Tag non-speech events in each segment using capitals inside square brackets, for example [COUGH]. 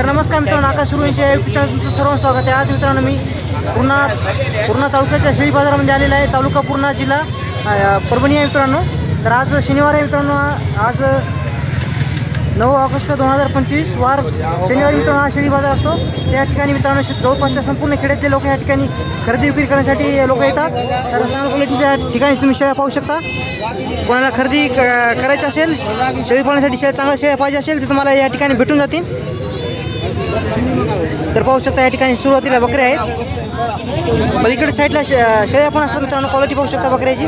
तर नमस्कार मित्रांनो आकाश सुरुवांशी या युट्यूब चॅनल तुमचं सर्व स्वागत आहे. आज मित्रांनो मी पूर्णा पूर्णा तालुक्याच्या शेळी बाजारामध्ये आलेला आहे तालुका पूर्णा जिल्हा परभणी आहे मित्रांनो. तर आज शनिवार आहे मित्रांनो आज नऊ ऑगस्ट दोन हजार पंचवीस वार शनिवारी मित्रांनो हा शेळी बाजार असतो. त्या ठिकाणी मित्रांनो जवळपासच्या संपूर्ण खेड्यातले लोक या ठिकाणी खरेदी विक्री करण्यासाठी लोक येतात. तर चांगल्या क्वालिटीच्या ठिकाणी तुम्ही शेळ्या पाहू शकता. कोणाला खरेदी क- करायची असेल शेळी पाळण्यासाठी शेळ्या चांगल्या शेळ्या पाहिजे असेल तर तुम्हाला या ठिकाणी भेटून जातील. तर पाहू शकता या ठिकाणी सुरुवातीला बकऱ्या आहेत. पलीकडे साईडला शेळ्या पण असतात मित्रांनो क्वालिटी पाहू शकता बकऱ्याची.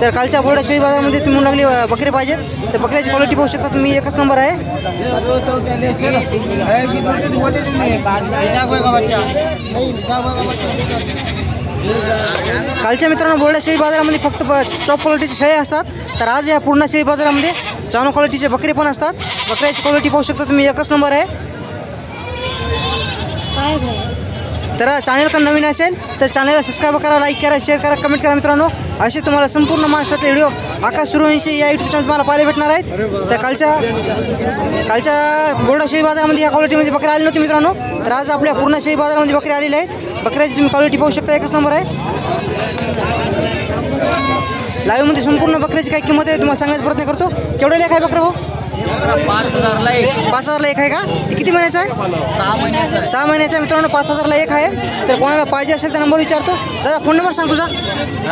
तर कालच्या बोर्डा शेळी बाजारामध्ये तुम्ही म्हणू लागली बकरे पाहिजेत. तर बकऱ्याची क्वालिटी पाहू शकता तुम्ही एकच नंबर आहे. कालच्या मित्रांनो बोर्डा शेळी बाजारामध्ये फक्त टॉप क्वालिटीचे शेळ्या असतात. तर आज या पूर्ण शेळी बाजारामध्ये चांगल्या क्वालिटीचे बकरे पण असतात. बकऱ्याची क्वालिटी पाहू शकता तुम्ही एकच नंबर आहे. तर चॅनल का नवीन असेल तर चॅनलला सबस्क्राईब करा लाईक करा शेअर करा कमेंट करा मित्रांनो. असे तुम्हाला संपूर्ण महाराष्ट्रातले व्हिडिओ आकाश सूर्यवंशी या युट्यूब चॅनल तुम्हाला पाहायला भेटणार आहेत. तर कालच्या कालच्या बोर्डा शेळी बाजारामध्ये या क्वालिटीमध्ये बकऱ्या आले नव्हते मित्रांनो. तर आज आपल्या पूर्ण शेळी बाजारामध्ये बकऱ्या आलेल्या आहेत. बकऱ्याची तुम्ही क्वालिटी पाहू शकता एकच नंबर आहे. लाईव्हमध्ये संपूर्ण बकऱ्याची काय किंमत आहे तुम्हाला सांगण्याचा प्रयत्न करतो. केवढं लेख आहे बकरं भाऊ? पाच हजारला एक आहे का? किती महिन्याचा आहे? सहा महिन्याचा मित्रांनो पाच हजारला एक आहे. तर कोणाला पाहिजे असेल तर नंबर विचारतो. दादा फोन नंबर सांग तुझा.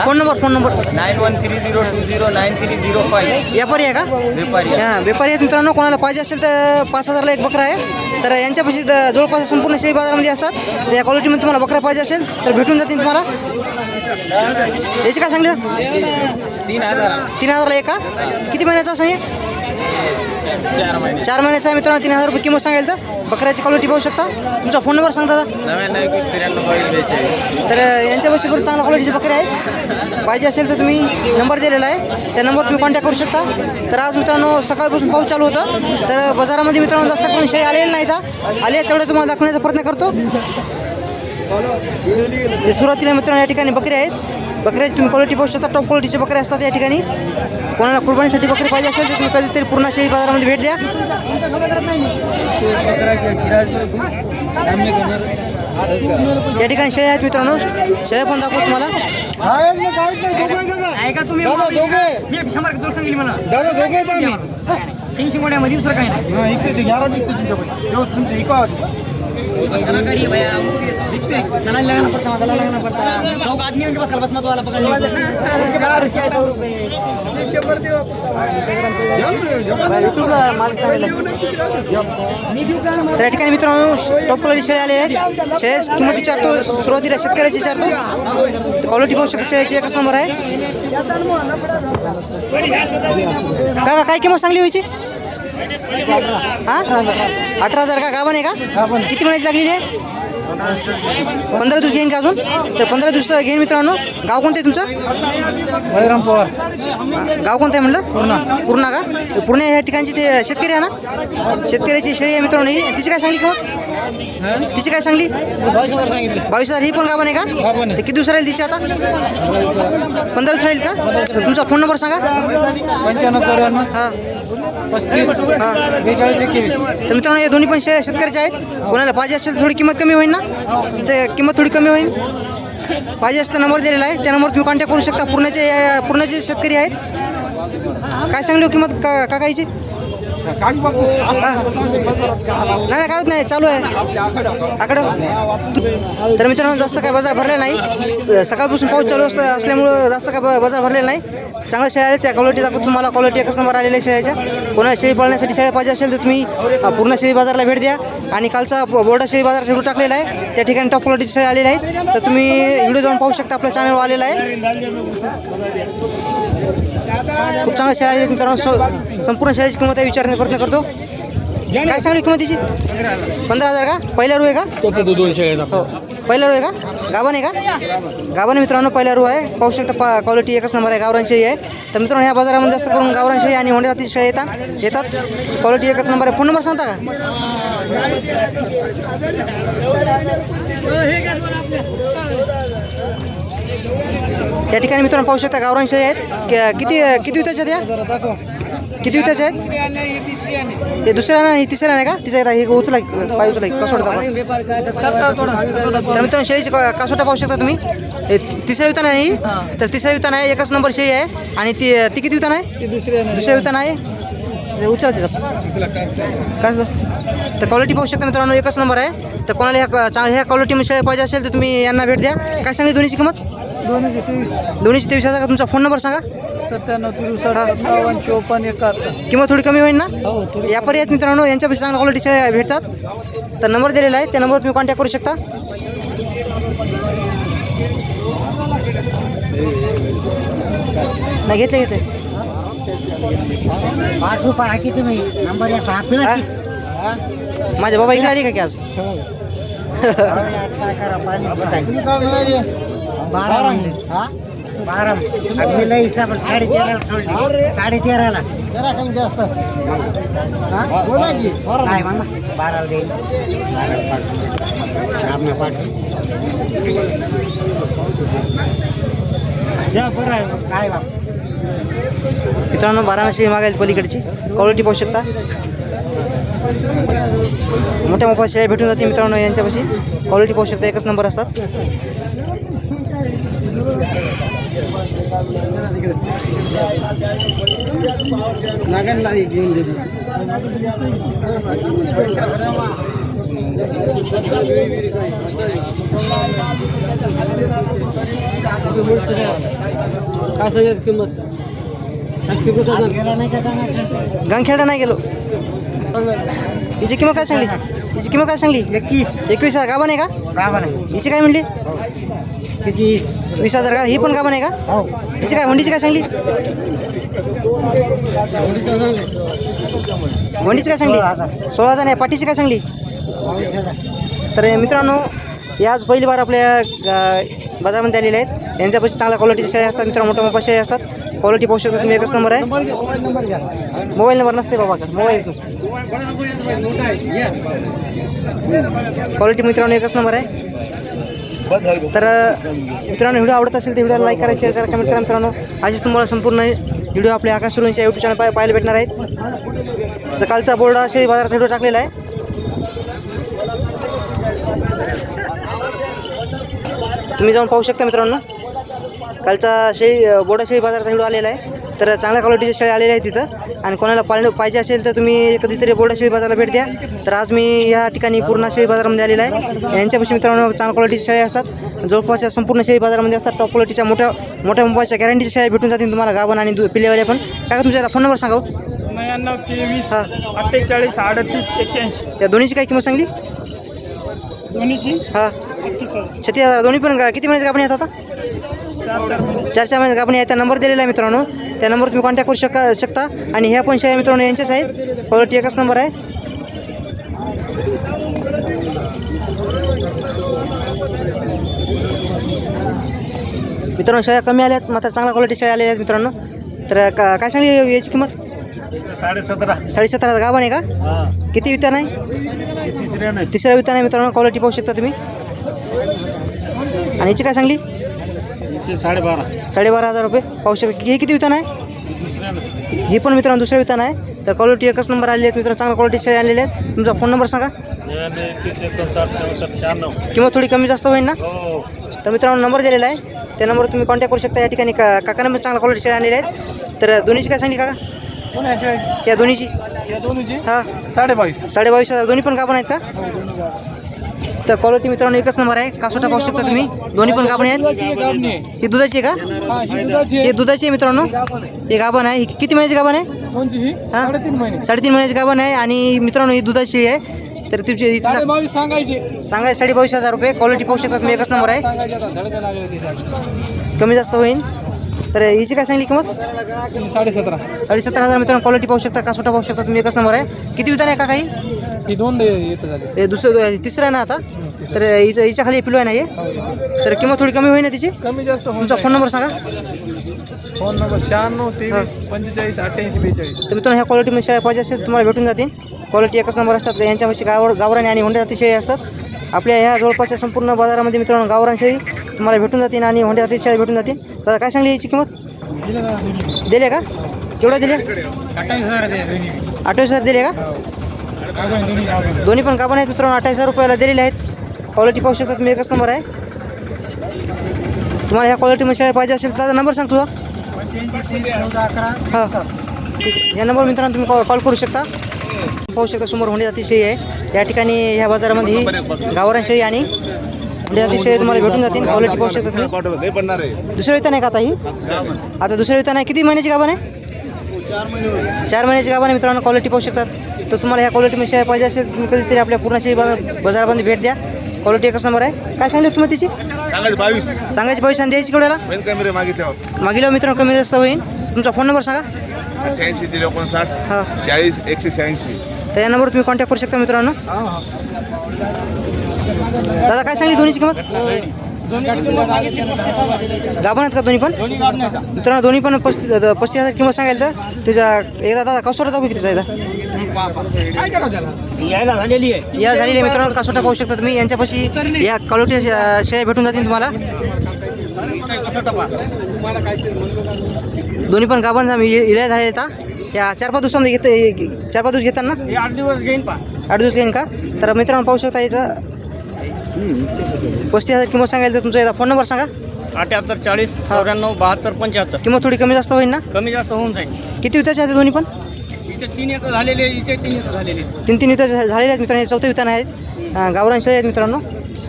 Phone number phone number. Nine one three zero two zero nine three zero five. व्यापारी आहे का? व्यापारी. हां व्यापारी आहेत मित्रांनो. कोणाला पाहिजे असेल तर पाच हजारला एक बकरा आहे. तर यांच्यापाशी जवळपास संपूर्ण शेळी बाजारामध्ये असतात. तर या क्वालिटीमध्ये तुम्हाला बकरा पाहिजे असेल तर भेटून जातील तुम्हाला. याची काय सांगले तीन हजार. तीन हजारला एक का किती महिन्याचा सांगे चार महिने चार महिन्याचा आहे मित्रांनो तीन हजार रुपये किंमत सांगेल तर. बकऱ्याची क्वालिटी पाहू शकता. तुमचा फोन नंबर सांगता तर यांच्यापाशी पण चांगल्या क्वालिटीचे बकरे आहेत. पाहिजे असेल तर तुम्ही नंबर दिलेला आहे. त्या नंबरवर तुम्ही कॉन्टॅक्ट करू शकता. तर आज मित्रांनो सकाळपासून पाऊस चालू होतं. तर बाजारामध्ये मित्रांनो जास्त करून शेळी आलेले नाहीत हा. आले तेवढे तुम्हाला दाखवण्याचा प्रयत्न करतो. सुरुवातीला मित्रांनो या ठिकाणी बकरे आहेत. बकऱ्याची तुम्ही क्वालिटी पाहू शकता टॉप क्वालिटीचे बकरे असतात या ठिकाणी. कोणाला कुर्बानीसाठी बकरे पाहिजे असेल तर तुम्ही कधीतरी पूर्ण शेळी बाजारामध्ये भेट द्या. या ठिकाणी शेळ्या आहेत मित्रांनो. शेळ्या पण दाखवतो तुम्हाला. दादा, दोघे. आहेत आम्ही. दुसरं काही नाही. हा, इकडे लगाना पड़ता लगाना पड़ता आदमी उनके पास वाला पकड़ सौ रुपये सांगितलं. तर या ठिकाणी मित्रांनो टॉप क्वालिटी शेळे आले आहेत. शेळ्याच किंमत विचारतो. सुरुवातीला शेतकऱ्याची विचारतो. क्वालिटी पाहू शकतो शेळ्याची एकच नंबर आहे. का काय किंमत चांगली व्हायची हा? अठरा हजार का गाभण आहे का? किती महिन्याची लागलेली आहे? पंधरा दिवस घेईन का अजून? तर पंधरा दिवस घेईन मित्रांनो. गाव कोणतं आहे तुमचं? बळीराम पवार. गाव कोणतं आहे म्हणलं? पूर्णा. पूर्णा का? पूर्ण या ठिकाणची ते शेतकरी आहे ना? शेतकऱ्याची शेळी आहे मित्रांनो ही. तिची काय सांगली किंमत तिची काय सांगली? बावीस हजार ही पण गाभण आहे का. तर किती दिवस राहील तिची आता? पंधरा दिवस राहील. का? तुमचा फोन नंबर सांगा. पंच्याण्णव चौऱ्याण्णव. हां. पस्तीस हां बेचाळीस एकवीस. तर मित्रांनो हे दोन्ही पण शेअर शेतकऱ्याचे आहेत. कोणाला पाहिजे असेल तर थोडी किंमत कमी होईल ना? ते किंमत थोडी कमी होईल. पाहिजे असता नंबर दिलेला आहे. त्या नंबरवर तुम्ही कॉन्टॅक्ट करू शकता. पूर्णाचे अं, पूर्णाचे शेतकरी आहेत. काय सांगली हो किंमत? का काकाईची? काढ नाही नाही काय होत नाही चालू आहे. आकडं. तर मित्रांनो जास्त काय बाजार भरलेला नाही. सकाळपासून पाऊस चालू असतं असल्यामुळं जास्त काय ब- बाजार भरलेला नाही. चांगल्या शेळ्या आहेत त्या क्वालिटी दाखवतो तुम्हाला. क्वालिटी एकच नंबर आलेल्या आहे शेळ्याच्या. कोणाला शेळी पाळण्यासाठी शेळ्या पाहिजे असेल तर तुम्ही पूर्ण शेळी बाजारला भेट द्या. आणि कालचा बोर्डा शेळी बाजार शेडू टाकलेला आहे. त्या ठिकाणी टॉप क्वालिटीचे शेळ्या आलेल्या आहेत. तर तुम्ही व्हिडिओ जाऊन पाहू शकता आपल्या चॅनलवर आलेला आहे. खूप चांगल्या शेळ्या आहेत मित्रांनो स- संपूर्ण शेळ्याची किंमत आहे विचारण्याचा प्रयत्न करतो. काय सांगली किंमत तिची पंधरा हजार का? पहिल्या रू आहे का? हो. पहिला रो आहे का? गाभण आहे का? गाभण आहे मित्रांनो पहिला रो आहे. पाहू शकता पा क्वालिटी एकच नंबर आहे गावरान शेळी आहे. तर मित्रांनो ह्या बाजारामध्ये जास्त करून गावरान शेळी आणि होंडे जाती शेळी येतात. येतात. क्वालिटी एकच नंबर आहे. फोन नंबर सांगता का? या ठिकाणी मित्रांनो पाहू शकता गावरान शेळी आहेत. कि- किती किती त्याच्यात या? किती वित्याचे आहेत? हे दुसऱ्या नाही तिसऱ्या नाही का? तिच्या हे उचला पाय उचला कसोटा तर मित्रांनो शेळीची क- कासोटा पाहू शकता तुम्ही. हे तिसऱ्या वितान आहे ही. तर तिसऱ्या वितान आहे एकच नंबर शेळी आहे. आणि ती ती किती वितान आहे? दुसऱ्या वितान आहे. हे उचला तिथं. काय? तर क्वालिटी पाहू शकता मित्रांनो एकच नंबर आहे. तर कोणाला ह्या क- चा- ह्या क्वालिटीमध्ये पाहिजे असेल तर तुम्ही यांना भेट द्या. काय सांगली दोन्हीची किंमत? दोनशे तेवीस. दोन्हीची तेवीस हजार का? तुमचा फोन नंबर सांगा. सत्त्याण्णव तिरुसष्ट चोपन्न एकाहत्तर. किंमत थोडी कमी होईल ना? हो थोडी या पर्यायात मित्रांनो यांच्यापेक्षा चांगल्या क्वालिटीचे भेटतात. तर नंबर दिलेला आहे त्या नंबरवर तुम्ही कॉन्टॅक्ट करू शकता. नाही घेतले घेतले. पाच रुपये हाकी तुम्ही? नंबर एक हा? माझ्या बाबा इकडे आली का की आज? [LAUGHS] काय करा पाणी बारा म्हणले हा? बारा आम्ही लई हिसाब साडे तेराला सोडली. साडे तेराला जरा कमी जास्त. हा? बोला की. काय म्हणा? बाराला देईल. बाराला पाठवू. श्रावणा पाठवू. बरं आहे. काय बाप? मित्रांनो बाराशे मागायला पलीकडची. क्वालिटी पाहू शकता. मोठ्या मोठ्या शेळ्या भेटून जाते मित्रांनो यांच्यापाशी. क्वालिटी पाहू शकता एकच नंबर असतात. नागांना घेऊन देतो काय सगळ्यात किंमत? गंगखेडा नाही गेलो. हिची किंमत काय सांगली? हिची किंमत काय सांगली? एकवीस. एकवीस हजार. गाभा नाही का? नाही हिची काय म्हणली? किती वीस. हजार का? ही पण गाभा नाही का? हो. हिची काय हुंडीची काय सांगली? हुंडीची काय सांगली? सोळा हजार. नाही पाठीची काय सांगली? तर मित्रांनो या आज पहिली बार आपल्या बाजारामध्ये आलेले आहेत. यांच्यापाशी चांगल्या क्वालिटीच्या शेळ्या असतात. मित्रांनो मोठ्या मोठ्या शेळ्या असतात. क्वालिटी पाहू शकता तुम्ही एकच नंबर आहे. मोबाईल नंबर घ्या. मोबाईल नंबर नसते बाबा मोबाईलच नसते. क्वालिटी मित्रांनो एकच नंबर आहे. तर मित्रांनो व्हिडिओ आवडत असेल तर व्हिडिओला लाईक करा शेअर करा कमेंट करा मित्रांनो. अशीच तुम्हाला संपूर्ण व्हिडिओ आपल्या आकाश सुरूंच्या यूट्यूब चॅनल पाहायला भेटणार आहेत. तर कालचा बोर्ड शेळी बाजाराचा व्हिडिओ टाकलेला आहे. तुम्ही जाऊन पाहू शकता मित्रांनो. कालचा शेळी अ, बोर्डा शेळी बाजाराचा व्हिडिओ आलेला आहे. तर चांगल्या क्वालिटीचे शेळी आलेले आहेत तिथं आणि कोणाला पाळ पाहिजे असेल तर तुम्ही कधीतरी बोर्डा शेळी बाजाराला भेट द्या. तर आज मी या ठिकाणी पूर्ण शेळी बाजारामध्ये आलेला आहे. यांच्यापाशी मित्रांनो चांगल्या क्वालिटीच्या शेळ्या असतात. जवळपासच्या संपूर्ण शेळी बाजारामध्ये असतात. टॉप क्वालिटीच्या मोठ्या मोठ्या मोबाईलच्या गॅरंटीच्या शेळ्या भेटून जातील तुम्हाला गाभण आणि दु पिल्लेवाल्या पण. काय का तुमचा फोन नंबर सांगा हो. नव्याण्णव तेवीस अठ्ठेचाळीस अडतीस एक्क्याऐंशी. या दोन्हीची काय किंमत सांगली? दोन्हीची? हां. छत्तीस हजार. दोन्ही पण का- किती महिन्याची गाभणी आहेत आता? चार चार महिने चार चार महिन्याची गाभणी आहे त्या नंबर दिलेला आहे मित्रांनो. त्या नंबर तुम्ही कॉन्टॅक्ट करू शका शकता. आणि ह्या पण शेळ्या मित्रांनो यांच्याच आहेत. क्वालिटी एकच नंबर आहे. मित्रांनो शेळ्या कमी आल्यात मात्र चांगल्या क्वालिटी शेळ्या आलेल्या आहेत मित्रांनो. तर का काय सांगली याची किंमत? साडे सतरा गाभण आहे का? किती वित्तान आहे? तिसऱ्या नाही तिसऱ्या वित्तान आहे मित्रांनो क्वालिटी पाहू शकता तुम्ही. आणि याची काय सांगली? साडेबारा. साडेबारा हजार रुपये? पाहू शकता. हे किती वितान आहे? ही पण मित्रांनो दुसऱ्या वितान आहे. तर क्वालिटी एकच नंबर आलेली आहेत मित्रांनो. चांगल्या क्वालिटीचे आलेले आहेत. तुमचा फोन नंबर सांगा. किंमत थोडी कमी जास्त होईल ना? हो. तर मित्रांनो नंबर दिलेला आहे. त्या नंबर तुम्ही कॉन्टॅक्ट करू शकता. या ठिकाणी का काकांना पण चांगल्या क्वालिटीचे आलेले आहेत. तर दोन्हीची काय सांगली काका? या दोन्हीची? या दोन्हीची? हां. साडे बावीस साडे बावीस हजार. दोन्ही पण गाभण आहेत का? तर क्वालिटी मित्रांनो एकच नंबर आहे. कासोटा पाहू शकता तुम्ही. दोन्ही पण गाभण आहेत. ही दुधाची आहे का? ही दुधाची आहे. मित्रांनो. ही गाभण आहे. किती महिन्याची गाभण आहे? साडेतीन महिने. साडेतीन महिन्याची गाभण आहे. आणि मित्रांनो ही दुधाची आहे. तर तुमची सांगायचे. सांगाय साडे बावीस हजार रुपये. क्वालिटी पाहू शकता तुम्ही. एकच नंबर आहे. सांगायचे कमी जास्त होईल. तर हिची काय सांगली किंमत? साडे सतरा साडेसत्तर हजार मित्रांनो क्वालिटी पाहू शकता कासोटा पाहू शकता तुम्ही? एकच नंबर आहे. किती विधान आहे का काही ही दोन येत हे दुसरं तिसरं आहे ना आता? तर हिचं हिच्या खाली पिलो आहे ना हे? तर किंमत थोडी कमी होईल ना तिची? कमी जास्त तुमचा फोन नंबर सांगा. फोन नंबर शहाण्णव तेवीस पंचेचाळीस अठ्ठ्याऐंशी बेचाळीस. तर मित्रांनो ह्या क्वालिटीमध्ये पाहिजे असेल तुम्हाला भेटून जातील. क्वालिटी एकच नंबर असतात. यांच्यापाशी गावर गावराने आणि होंड्या जाती शेळी असतात. आपल्या ह्या जवळपासच्या संपूर्ण बाजारामध्ये मित्रांनो गावरान शेळी तुम्हाला भेटून जातील आणि होंड्या जाती शेळी भेटून जातील. तर काय सांगली याची किंमत? दिले का केवढ्या दिले अठ्ठावीस हजार दिले का? गाभण दोन्ही पण गाभण आहेत मित्रांनो अठ्ठावीस हजार रुपयाला दिलेले आहेत. क्वालिटी पाहू शकता तुम्ही एकच नंबर आहे. तुम्हाला ह्या क्वालिटी मध्ये पाहिजे असेल तर नंबर सांग तुझा. हां. या नंबर मित्रांनो तुम्ही कॉल कॉल करू शकता. पाहू शकता समोर होंडी जाती शेळी आहे. या ठिकाणी ह्या बाजारामध्ये ही गावरान शेळी आणि होंडी जाती शेळी तुम्हाला भेटून जातील. क्वालिटी पाहू शकता तुम्ही दुसऱ्या वितान आहे का आता ही? आता दुसऱ्या वितान आहे किती महिन्याची गाभण आहे? चार महिन्याची गाभण आहे मित्रांनो. क्वालिटी पाहू शकतात. तर तुम्हाला ह्या क्वालिटीमध्ये पाहिजे असेल तुम्ही कधीतरी आपल्या पूर्ण शेळी बाजार बाजारामध्ये भेट द्या. क्वालिटी एकच नंबर आहे. काय सांगली तुम्ही तिची? सांगायचं बावीस. सांगायची पैसे आणि द्यायची केवढ्याला मेन कॅमेरे मागितल्यावर मागील मित्रांनो. कमी जास्त होईल. तुमचा फोन नंबर सांगा. अठ्ठ्याऐंशी झिरो एकोणसाठ हां. चाळीस एकशे शहाऐंशी. तर या नंबरवर तुम्ही कॉन्टॅक्ट करू शकता मित्रांनो. दादा काय सांगली दोन्हीची किंमत? गाभण आहेत का दोन्ही पण? मित्रांनो दोन्ही पण पस्तीस पस्तीस हजार किंमत सांगायला तर त्याच्या एकदा दादा कसोटा दाखवू किती यायला झालेली आहे या झालेली आहे. मित्रांनो कसोटा पाहू शकता तुम्ही. यांच्यापाशी या क्वालिटी शेळ्या भेटून जातील तुम्हाला. दोन्ही पण गाभण इलाय इल्या झाले या चार पाच दिवसामध्ये घेत चार पाच दिवस घेतात ना आठ दिवस घेईन पा आठ दिवस घेईन का? तर मित्रांनो पाहू शकता याचं पस्तीस हजार किंमत सांगायला तर तुमचा याचा फोन नंबर सांगा. अठ्याहत्तर चाळीस चौऱ्याण्णव बहात्तर पंच्याहत्तर. किंमत थोडी कमी जास्त होईल ना? कमी जास्त होऊन जाईल. किती विताचे आहेत दोन्ही पण? इथे तीन एकर झालेले इथे तीन एकर झालेले तीन तीन विता झालेले आहेत मित्रांनो हे चौथे वितान आहेत. गावरान शेळी आहेत मित्रांनो.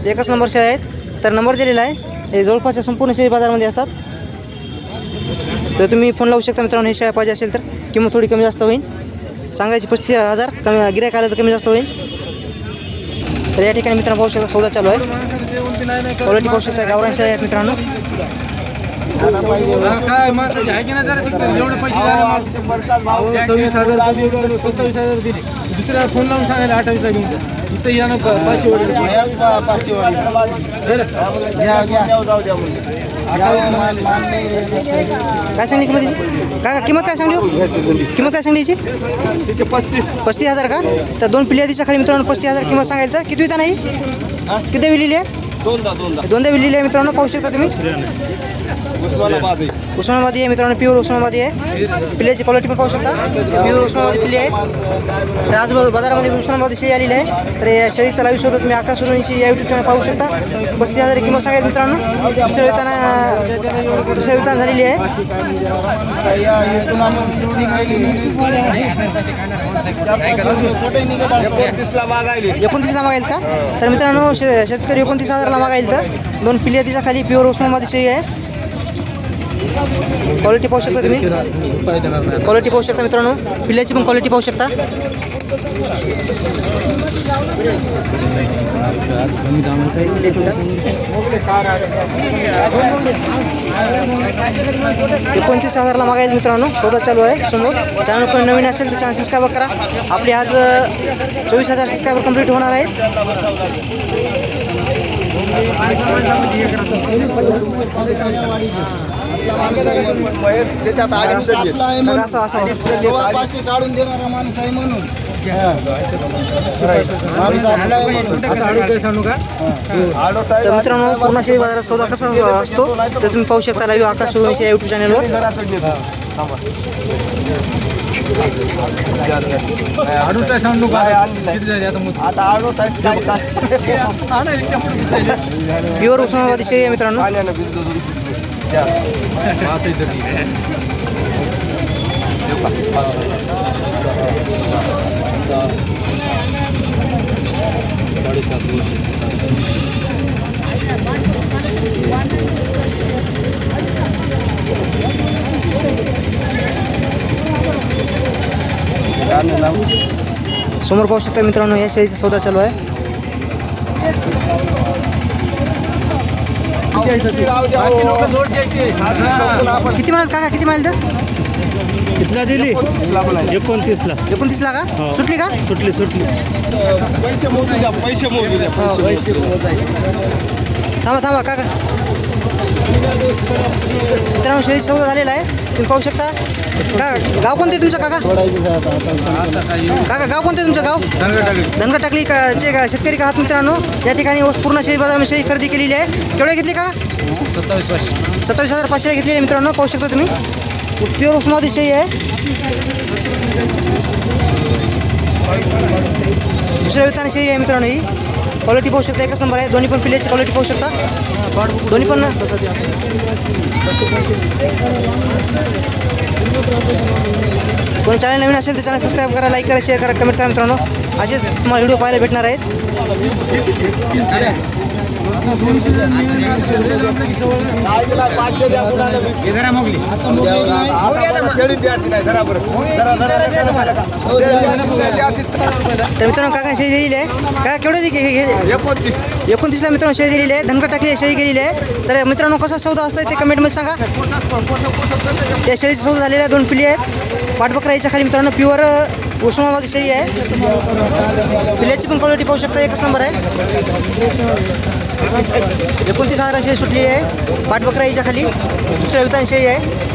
एकच नंबर शेळी आहेत. तर नंबर दिलेला आहे. हे जवळपासच्या संपूर्ण शेळी बाजारामध्ये असतात. तर तुम्ही फोन लावू शकता मित्रांनो हे शेळ्या पाहिजे असेल तर. किंमत थोडी कमी जास्त होईल. सांगायची पस्तीस हजार कमी गिरायक आलं तर कमी जास्त होईल. तर या ठिकाणी मित्रांनो पाहू शकता सौदा चालू आहे. क्वालिटी पाहू शकता गावरान आहेत मित्रांनो. काय माणसाचे आहे की नाही जरा एवढे पैसे झाले मला सव्वीस हजार दिले, सत्तावीस हजार दिले. दुसऱ्या फोन लावून सांगायला अठ्ठावीस घेऊन जा. इथं या ना पाचशे वडील पाचशे. काय सांगली किंमत काय किंमत काय सांगली हो? किंमत काय सांगली याची? पस्तीस. पस्तीस हजार का? तर दोन पिल्ल्या दिवसा खाली मित्रांनो पस्तीस हजार किंमत सांगायला तर किती विता नाही? किती विलेली आहे? दोनदा दोनदा. दोनदा विलेली आहे मित्रांनो पाहू शकता तुम्ही. उस्मानाबाद उस्मानाबादी. आहे मित्रांनो प्युअर उस्मानाबादी आहे पिल्ल्याची क्वालिटी पण पाहू शकता. प्युअर उस्मानाबादी पिल्ले आहेत तर आज बाजारामध्ये उस्मानाबादी शेळी आलेली आहे. तर या शेळीचा लाईव्ह शोधत तुम्ही आकाश सुरुंची या युट्यूब चॅनल पाहू शकता. पस्तीस हजार किंमत सांगायची मित्रांनो दुसऱ्या विताना दुसऱ्या वितान झालेली आहे. एकोणतीसला मागायली का? तर मित्रांनो शेतकरी एकोणतीस हजारला मागायला तर दोन पिल्ल्या तिच्या खाली प्युअर उस्मानाबादी शेळी आहे. क्वालिटी पाहू शकता तुम्ही? क्वालिटी पाहू शकता मित्रांनो? पिल्ल्याची पण क्वालिटी पाहू शकता. एकोणतीस हजारला मागायचं मित्रांनो. सौदा चालू आहे समोर. चॅनल कोणी नवीन असेल तर चॅनल सबस्क्राईब करा. आपली आज चोवीस हजार सबस्क्रायबर कंप्लीट होणार आहेत. त्याच्यात असं असं काढून देणारा माणूस आहे म्हणून. तर मित्रांनो पूर्ण शेळी बाजारात सौदा कसा असतो तर तुम्ही पाहू शकता लाईव्ह आकाश सुरवंशी या युट्यूब चॅनलवर सांगू नका काय आता प्युअर उस्मानाबादी शेळी आहे मित्रांनो. आल्यानं बिल दोन द्या. समोर पाहू शकता मित्रांनो या शेळीचा सौदा चालू आहे. द्यायचे. आपण. किती माल काका किती माल तर? कितीला दिली? एकोणतीसला. एकोणतीसला. का? हो. सुटली का? सुटली सुटली. पैसे मोजू द्या पैसे मोजू द्या. हो. पैसे थांबा थांबा काका. मित्रांनो शेळी सौदा झालेला आहे. तुम्ही पाहू शकता. का गाव कोणते तुमचं काका? काका गाव कोणते तुमचं गाव? धनगर टाकली का जे शेतकरी का आहात मित्रांनो या ठिकाणी पूर्ण शेळी बाजार शेळी खरेदी केलेली आहे. केवढे घेतली का सत्तावीस पाचशे सत्तावीस हजार पाचशे घेतलेली आहे मित्रांनो पाहू शकता तुम्ही. उस प्युअर उस्मादी शेळी आहे. दुसऱ्या वित्ताने शेळी आहे मित्रांनो ही. क्वालिटी पाहू शकता एकच नंबर आहे. दोन्ही पण पिल्याची क्वालिटी पाहू शकता. दोन्ही पण कोण चॅनल नवीन असेल तर चॅनल सबस्क्राईब करा लाईक करा शेअर करा कमेंट करा मित्रांनो. असेच तुम्हाला व्हिडिओ पाहायला भेटणार आहेत. की तर मित्रांनो काका शेळी दिलेली आहे काय केवढे दिली हे हे- एकोणतीस एकोणतीसला मित्रांनो शेळी दिलेली आहे धनकट टाकली शेळी गेलेली आहे तर मित्रांनो कसा सौदा असतं ते कमेंटमध्ये सांगा त्या शेळीचा सौदा झालेला दोन पिली आहेत पाठबकरा याच्या खाली मित्रांनो प्युअर उस्मानाबादी सही आहे. पिल्याची पण क्वालिटी पाहू शकता एकच नंबर आहे. एकोणतीस हजार शेळी सुटलेली आहे. पाठबकरा याच्या खाली. दुसऱ्या वितान आहे.